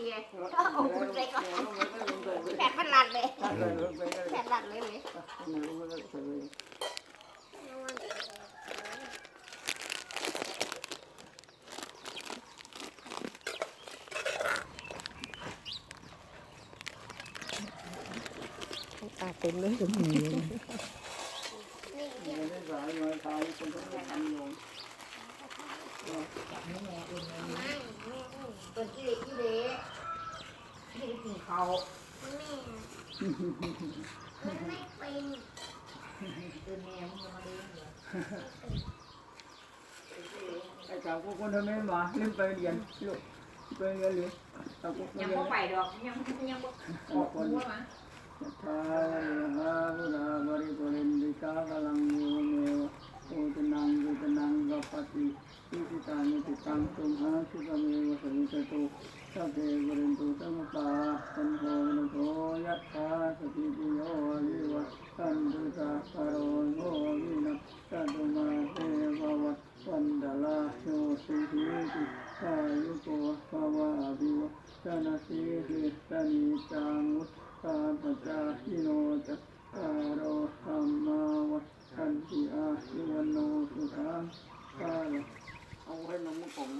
ทีไงโอ้โหใจก่อนแปดพันลัดเลยแปดลัดเลยเลยตาเต็มเลยนี่สายมาทายคนก็ทำลงไม่แม่แม่ตัวกี่เล็กกี่เล็ เขาแม่มันไม่เป็นตัวแม่มึงมาเลี้ยงเหรอไอ้เจ้าพวกคนทำไมมาเล่นไปเรียนลูกไปเรียนเลยเจ้าพวกคนยังเรียบ่นไปดอกยังยังบ่ออกหัวมาทายหาบุราบริปุเติกายุโกภวะวิวจนะสีเหตานิจางุตตาปจาหิโนจัตตาโรธรรมาวันติอาสิวันโนสุขังกาลเอาให้น้องมุกผม